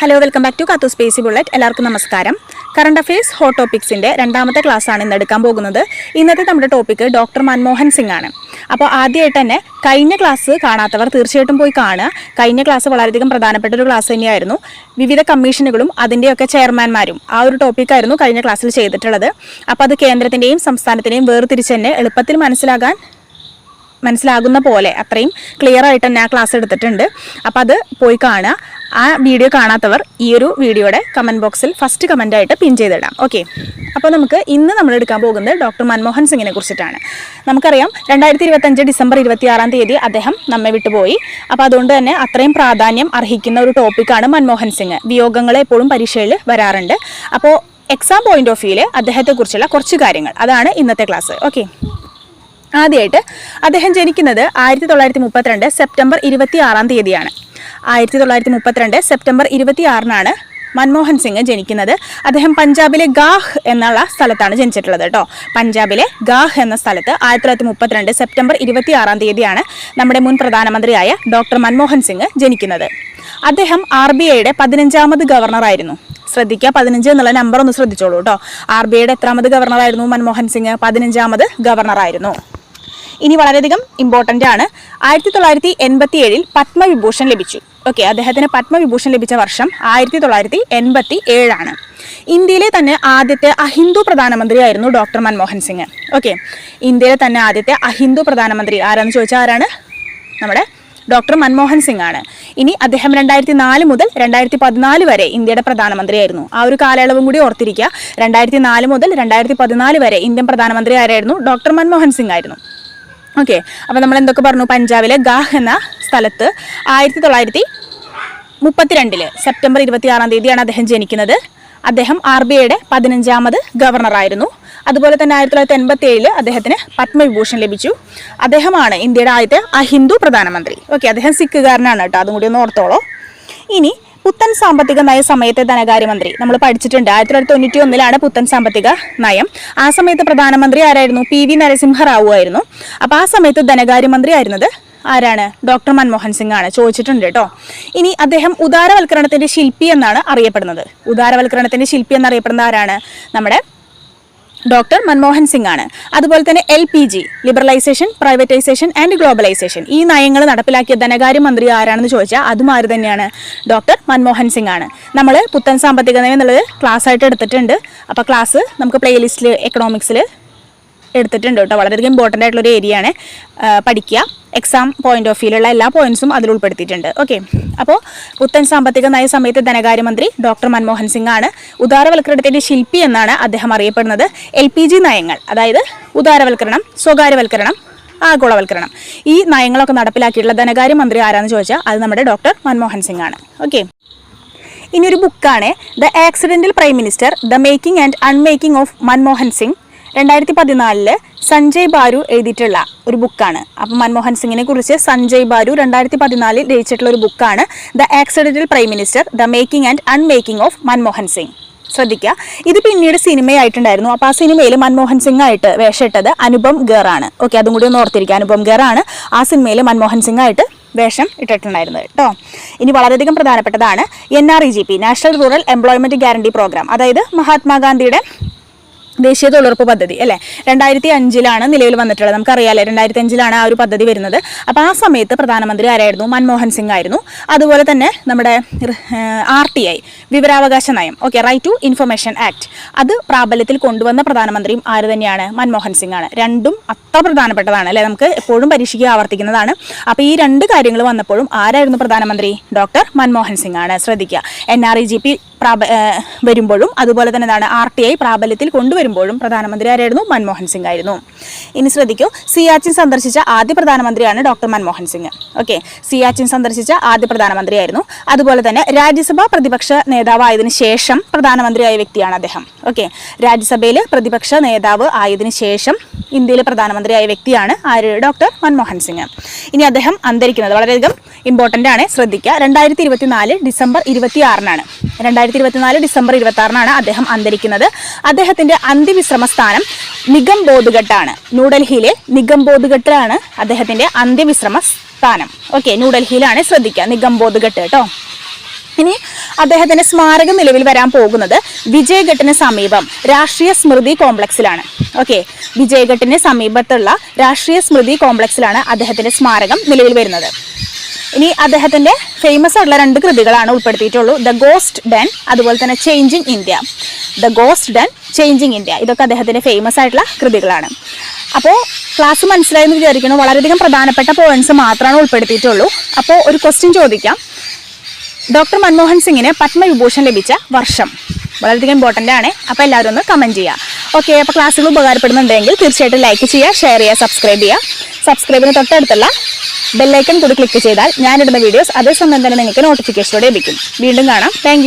Hello welcome back to കാത്തു സ്പേസി bullet എല്ലാവർക്കും നമസ്കാരം. കറണ്ട് അഫയേഴ്സ് ഹോട്ട് ടോപ്പിക്സിന്റെ രണ്ടാമത്തെ ക്ലാസ്സാണ് ഇന്ന് എടുക്കാൻ പോകുന്നത്. ഇന്നത്തെ നമ്മുടെ ടോപ്പിക്ക് ഡോക്ടർ മൻമോഹൻ സിംഗ് ആണ്. അപ്പോൾ ആദ്യമായിട്ട് തന്നെ കഴിഞ്ഞ ക്ലാസ് കാണാത്തവർ തീർച്ചയായിട്ടും പോയി കാണുക. കഴിഞ്ഞ ക്ലാസ് വളരെയധികം പ്രധാനപ്പെട്ട ഒരു ക്ലാസ് തന്നെയായിരുന്നു. വിവിധ കമ്മീഷനുകളും അതിന്റെയൊക്കെ ചെയർമാൻമാരും ആ ഒരു ടോപ്പിക്കായിരുന്നു കഴിഞ്ഞ ക്ലാസ്സിൽ ചെയ്തിട്ടുള്ളത്. അപ്പോൾ അത് കേന്ദ്രത്തിന്റെയും സംസ്ഥാനത്തിന്റെയും വേർതിരിച്ച് തന്നെ എളുപ്പത്തിൽ മനസ്സിലാകാൻ മനസ്സിലാകുന്ന പോലെ അത്രയും ക്ലിയർ ആയിട്ട് തന്നെ ആ ക്ലാസ് എടുത്തിട്ടുണ്ട്. അപ്പോൾ അത് പോയി കാണുക. ആ വീഡിയോ കാണാത്തവർ ഈ ഒരു വീഡിയോയുടെ കമന്റ് ബോക്സിൽ ഫസ്റ്റ് കമന്റായിട്ട് പിൻ ചെയ്തിടാം. ഓക്കെ അപ്പോൾ നമുക്ക് ഇന്ന് നമ്മൾ എടുക്കാൻ പോകുന്നത് ഡോക്ടർ മൻമോഹൻ സിംഗിനെ കുറിച്ചിട്ടാണ്. നമുക്കറിയാം രണ്ടായിരത്തി ഇരുപത്തഞ്ച് ഡിസംബർ ഇരുപത്തി ആറാം തീയതി അദ്ദേഹം നമ്മെ വിട്ടുപോയി. അപ്പോൾ അതുകൊണ്ട് തന്നെ അത്രയും പ്രാധാന്യം അർഹിക്കുന്ന ഒരു ടോപ്പിക്കാണ് മൻമോഹൻ സിംഗ്. വിയോഗങ്ങൾ എപ്പോഴും പരീക്ഷയിൽ വരാറുണ്ട്. അപ്പോൾ എക്സാം പോയിന്റ് ഓഫ് വ്യൂവിൽ അദ്ദേഹത്തെക്കുറിച്ചുള്ള കുറച്ച് കാര്യങ്ങൾ. അതാണ് ഇന്നത്തെ ക്ലാസ് ഓക്കെ ആദ്യമായിട്ട് അദ്ദേഹം ജനിക്കുന്നത് ആയിരത്തി തൊള്ളായിരത്തി മുപ്പത്തിരണ്ട് സെപ്റ്റംബർ ഇരുപത്തി ആറാം തീയതിയാണ്. ആയിരത്തി തൊള്ളായിരത്തി മുപ്പത്തിരണ്ട് സെപ്റ്റംബർ ഇരുപത്തി ആറിനാണ് മൻമോഹൻ സിംഗ് ജനിക്കുന്നത്. അദ്ദേഹം പഞ്ചാബിലെ ഗാഹ് എന്നുള്ള സ്ഥലത്താണ് ജനിച്ചിട്ടുള്ളത് കേട്ടോ. പഞ്ചാബിലെ ഗാഹ് എന്ന സ്ഥലത്ത് ആയിരത്തി തൊള്ളായിരത്തി മുപ്പത്തിരണ്ട് സെപ്റ്റംബർ ഇരുപത്തി ആറാം തീയതിയാണ് നമ്മുടെ മുൻ പ്രധാനമന്ത്രിയായ ഡോക്ടർ മൻമോഹൻ സിംഗ് ജനിക്കുന്നത്. അദ്ദേഹം ആർ ബി ഐയുടെ പതിനഞ്ചാമത് ഗവർണറായിരുന്നു ശ്രദ്ധിക്കുക പതിനഞ്ച് എന്നുള്ള നമ്പർ ഒന്ന് ശ്രദ്ധിച്ചോളൂ കേട്ടോ. ആർ ബി ഐയുടെ എത്രാമത് ഗവർണറായിരുന്നു മൻമോഹൻ സിംഗ്? പതിനഞ്ചാമത് ഗവർണറായിരുന്നു ഇനി വളരെയധികം ഇമ്പോർട്ടന്റ് ആണ്. ആയിരത്തി തൊള്ളായിരത്തി എൺപത്തി ഏഴിൽ പത്മവിഭൂഷൺ ലഭിച്ചു. ഓക്കെ അദ്ദേഹത്തിന് പത്മവിഭൂഷൺ ലഭിച്ച വർഷം ആയിരത്തി തൊള്ളായിരത്തി എൺപത്തി ഏഴാണ് ഇന്ത്യയിലെ തന്നെ ആദ്യത്തെ അഹിന്ദു പ്രധാനമന്ത്രിയായിരുന്നു ഡോക്ടർ മൻമോഹൻ സിംഗ്. ഓക്കെ ഇന്ത്യയിലെ തന്നെ ആദ്യത്തെ അഹിന്ദു പ്രധാനമന്ത്രി ആരാന്ന് ചോദിച്ചാൽ ആരാണ്? നമ്മുടെ ഡോക്ടർ മൻമോഹൻ സിംഗ് ആണ്. ഇനി അദ്ദേഹം രണ്ടായിരത്തി നാല് മുതൽ രണ്ടായിരത്തി പതിനാല് വരെ ഇന്ത്യയുടെ പ്രധാനമന്ത്രിയായിരുന്നു. ആ ഒരു കാലയളവും കൂടി ഓർത്തിരിക്കുക. രണ്ടായിരത്തി നാല് മുതൽ രണ്ടായിരത്തി പതിനാല് വരെ ഇന്ത്യൻ പ്രധാനമന്ത്രി ആരായിരുന്നു? ഡോക്ടർ മൻമോഹൻ സിംഗ് ആയിരുന്നു. ഓക്കെ അപ്പോൾ നമ്മൾ എന്തൊക്കെ പറഞ്ഞു? പഞ്ചാബിലെ ഗാഹ് എന്ന സ്ഥലത്ത് ആയിരത്തി തൊള്ളായിരത്തി മുപ്പത്തിരണ്ടിൽ സെപ്റ്റംബർ ഇരുപത്തി ആറാം തീയതിയാണ് അദ്ദേഹം ജനിക്കുന്നത്. അദ്ദേഹം ആർ ബി ഐയുടെ പതിനഞ്ചാമത് ഗവർണറായിരുന്നു അതുപോലെ തന്നെ ആയിരത്തി തൊള്ളായിരത്തി എൺപത്തി ഏഴിൽ അദ്ദേഹത്തിന് പത്മവിഭൂഷൺ ലഭിച്ചു. അദ്ദേഹമാണ് ഇന്ത്യയുടെ ആദ്യത്തെ അഹിന്ദു പ്രധാനമന്ത്രി. ഓക്കെ അദ്ദേഹം സിഖുകാരനാണ് കേട്ടോ. അതും കൂടി ഒന്ന് ഓർത്തോളോ. ഇനി പുത്തൻ സാമ്പത്തിക നയ സമയത്തെ ധനകാര്യമന്ത്രി. നമ്മൾ പഠിച്ചിട്ടുണ്ട്. ആയിരത്തി തൊള്ളായിരത്തി തൊണ്ണൂറ്റി ഒന്നിലാണ് പുത്തൻ സാമ്പത്തിക നയം. ആ സമയത്ത് പ്രധാനമന്ത്രി ആരായിരുന്നു? പി വി നരസിംഹറാവു ആയിരുന്നു. അപ്പോൾ ആ സമയത്ത് ധനകാര്യമന്ത്രി ആയിരുന്നത് ആരാണ്? ഡോക്ടർ മൻമോഹൻ സിംഗ് ആണ് ചോദിച്ചിട്ടുണ്ട് കേട്ടോ. ഇനി അദ്ദേഹം ഉദാരവൽക്കരണത്തിന്റെ ശില്പി എന്നാണ് അറിയപ്പെടുന്നത്. ഉദാരവൽക്കരണത്തിന്റെ ശില്പി എന്നറിയപ്പെടുന്ന ആരാണ്? നമ്മുടെ ഡോക്ടർ മൻമോഹൻ സിംഗ് ആണ് അതുപോലെ തന്നെ L P G liberalisation privatisation and globalisation. ഈ നയങ്ങൾ നടപ്പിലാക്കിയ ധനകാര്യമന്ത്രി ആരാണെന്ന് ചോദിച്ചാൽ അതും ആര് തന്നെയാണ്? ഡോക്ടർ മൻമോഹൻ സിംഗ് ആണ് നമ്മൾ പുത്തൻ സാമ്പത്തിക നയം എന്നുള്ളത് ക്ലാസ് ആയിട്ട് എടുത്തിട്ടുണ്ട്. അപ്പോൾ ക്ലാസ് നമുക്ക് പ്ലേലിസ്റ്റിൽ എക്കണോമിക്സിൽ എടുത്തിട്ടുണ്ട് കേട്ടോ. വളരെയധികം ഇമ്പോർട്ടന്റ് ആയിട്ടുള്ള ഒരു ഏരിയ ആണ്. പഠിക്കുക. എക്സാം പോയിന്റ് ഓഫ് വ്യൂയിലുള്ള എല്ലാ പോയിന്റ്സും അതിൽ ഉൾപ്പെടുത്തിയിട്ടുണ്ട്. ഓക്കെ അപ്പോൾ പുത്തൻ സാമ്പത്തിക നയ സമയത്ത് ധനകാര്യമന്ത്രി ഡോക്ടർ മൻമോഹൻ സിംഗ് ആണ്. ഉദാരവൽക്കരണത്തിന്റെ ശില്പി എന്നാണ് അദ്ദേഹം അറിയപ്പെടുന്നത്. എൽ പി ജി നയങ്ങൾ അതായത് ഉദാരവൽക്കരണം സ്വകാര്യവൽക്കരണം ആഗോളവൽക്കരണം. ഈ നയങ്ങളൊക്കെ നടപ്പിലാക്കിയിട്ടുള്ള ധനകാര്യമന്ത്രി ആരാന്ന് ചോദിച്ചാൽ അത് നമ്മുടെ ഡോക്ടർ മൻമോഹൻ സിംഗ് ആണ്. ഓക്കെ ഇനിയൊരു ബുക്കാണ് the accidental prime minister the making and unmaking of Manmohan Singh. രണ്ടായിരത്തി പതിനാലിൽ സഞ്ജയ് ബാരു എഴുതിയിട്ടുള്ള ഒരു ബുക്കാണ്. അപ്പം മൻമോഹൻ സിംഗിനെ കുറിച്ച് സഞ്ജയ് ബാരു രണ്ടായിരത്തി പതിനാലിൽ രചിച്ചിട്ടുള്ള ഒരു ബുക്കാണ് the accidental prime minister the making and unmaking of Manmohan Singh. ശ്രദ്ധിക്കുക ഇത് പിന്നീട് സിനിമയായിട്ടുണ്ടായിരുന്നു. അപ്പോൾ ആ സിനിമയിൽ മൻമോഹൻ സിംഗ് ആയിട്ട് വേഷമിട്ടത് അനുപം ഗേറാണ് ഓക്കെ അതും കൂടി ഒന്ന് ഓർത്തിരിക്കുക അനുപം ഗേറാണ് ആ സിനിമയിൽ മൻമോഹൻ സിംഗ് ആയിട്ട് വേഷം ഇട്ടിട്ടുണ്ടായിരുന്നത് കേട്ടോ. ഇനി വളരെയധികം പ്രധാനപ്പെട്ടതാണ് N R E G P national rural employment guarantee programme. അതായത് മഹാത്മാഗാന്ധിയുടെ ദേശീയ തൊഴിലുറപ്പ് പദ്ധതി അല്ലേ? രണ്ടായിരത്തി അഞ്ചിലാണ് നിലവിൽ വന്നിട്ടുള്ളത്. നമുക്കറിയാലേ രണ്ടായിരത്തി അഞ്ചിലാണ് ആ ഒരു പദ്ധതി വരുന്നത്. അപ്പോൾ ആ സമയത്ത് പ്രധാനമന്ത്രി ആരായിരുന്നു? മൻമോഹൻ സിംഗ് ആയിരുന്നു. അതുപോലെ തന്നെ നമ്മുടെ ആർ ടി ഐ വിവരാവകാശ നയം okay right to information act അത് പ്രാബല്യത്തിൽ കൊണ്ടുവന്ന പ്രധാനമന്ത്രിയും ആര് തന്നെയാണ്? മൻമോഹൻ സിംഗ് ആണ്. രണ്ടും അത്ര പ്രധാനപ്പെട്ടതാണ് അല്ലേ? നമുക്ക് എപ്പോഴും പരീക്ഷയ്ക്ക് ആവർത്തിക്കുന്നതാണ്. അപ്പോൾ ഈ രണ്ട് കാര്യങ്ങൾ വന്നപ്പോഴും ആരായിരുന്നു പ്രധാനമന്ത്രി? ഡോക്ടർ മൻമോഹൻ സിംഗ് ആണ്. ശ്രദ്ധിക്കുക. N R E G P പ്രാബ വരുമ്പോഴും അതുപോലെ തന്നെ എന്താണ് ആർ ടി ഐ പ്രാബല്യത്തിൽ കൊണ്ടുവരുമ്പോഴും പ്രധാനമന്ത്രി ആരായിരുന്നു? മൻമോഹൻ സിംഗ് ആയിരുന്നു. ഇനി ശ്രദ്ധിക്കൂ സിയാച്ചിൻ സന്ദർശിച്ച ആദ്യ പ്രധാനമന്ത്രിയാണ് ഡോക്ടർ മൻമോഹൻ സിംഗ്. ഓക്കെ സിയാച്ചിൻ സന്ദർശിച്ച ആദ്യ പ്രധാനമന്ത്രിയായിരുന്നു അതുപോലെ തന്നെ രാജ്യസഭാ പ്രതിപക്ഷ നേതാവായതിനു ശേഷം പ്രധാനമന്ത്രിയായ വ്യക്തിയാണ് അദ്ദേഹം. ഓക്കെ രാജ്യസഭയിൽ പ്രതിപക്ഷ നേതാവ് ആയതിനു ശേഷം ഇന്ത്യയിലെ പ്രധാനമന്ത്രിയായ വ്യക്തിയാണ് ആര്? ഡോക്ടർ മൻമോഹൻ സിംഗ്. ഇനി അദ്ദേഹം അന്തരിക്കുന്നത് വളരെയധികം ഇമ്പോർട്ടന്റ് ആണ്. ശ്രദ്ധിക്കുക രണ്ടായിരത്തി ഇരുപത്തിനാല് ഡിസംബർ ഇരുപത്തി ആറിനാണ് രണ്ടായിരത്തി ഇരുപത്തിനാല് ഡിസംബർ ഇരുപത്തി ആറിനാണ് അദ്ദേഹം അന്തരിക്കുന്നത്. അദ്ദേഹത്തിന്റെ അന്ത്യവിശ്രമ സ്ഥാനം നിഗം ബോധുഘട്ടാണ് ന്യൂഡൽഹിയിലെ നിഗം ബോധുഘട്ടിലാണ് അദ്ദേഹത്തിന്റെ അന്ത്യവിശ്രമ സ്ഥാനം ഓക്കെ ന്യൂഡൽഹിയിലാണ് ശ്രദ്ധിക്കുക. നിഗം ബോധുഘട്ട് കേട്ടോ. ഇനി അദ്ദേഹത്തിന്റെ സ്മാരകം നിലവിൽ വരാൻ പോകുന്നത് വിജയഘട്ടിന് സമീപം രാഷ്ട്രീയ സ്മൃതി കോംപ്ലക്സിലാണ്. ഓക്കെ വിജയഘട്ടിന് സമീപത്തുള്ള രാഷ്ട്രീയ സ്മൃതി കോംപ്ലക്സിലാണ് അദ്ദേഹത്തിന്റെ സ്മാരകം നിലവിൽ വരുന്നത്. ഇനി അദ്ദേഹത്തിന്റെ ഫേമസ് ആയിട്ടുള്ള രണ്ട് കൃതികളാണ് ഉൾപ്പെടുത്തിയിട്ടുള്ളൂ. ദ ഗോസ്റ്റ് ഡെൻ അതുപോലെ തന്നെ changing India the ghost den changing India ഇതൊക്കെ അദ്ദേഹത്തിന്റെ ഫേമസ് ആയിട്ടുള്ള കൃതികളാണ്. അപ്പോൾ ക്ലാസ് മനസ്സിലായെന്ന് വിചാരിക്കുന്നു. വളരെയധികം പ്രധാനപ്പെട്ട പോയിന്റ്സ് മാത്രമാണ് ഉൾപ്പെടുത്തിയിട്ടുള്ളൂ. അപ്പോൾ ഒരു ക്വസ്റ്റ്യൻ ചോദിക്കാം. ഡോക്ടർ മൻമോഹൻ സിംഗിന് പത്മവിഭൂഷൺ ലഭിച്ച വർഷം വളരെയധികം ഇമ്പോർട്ടന്റ് ആണ്. അപ്പോൾ എല്ലാവരും ഒന്ന് കമന്റ് ചെയ്യുക. ഓക്കെ അപ്പോൾ ക്ലാസ്സുകൾ ഉപകാരപ്പെടുന്നുണ്ടെങ്കിൽ തീർച്ചയായിട്ടും ലൈക്ക് ചെയ്യുക ഷെയർ ചെയ്യുക സബ്സ്ക്രൈബ് ചെയ്യുക. സബ്സ്ക്രൈബിന് തൊട്ടടുത്തുള്ള ബെല്ലൈക്കൺ കൂടി ക്ലിക്ക് ചെയ്താൽ ഞാനിടുന്ന വീഡിയോസ് അതേസമയം തന്നെ നിങ്ങൾക്ക് നോട്ടിഫിക്കേഷനോടെ ലഭിക്കും. വീണ്ടും കാണാം. താങ്ക്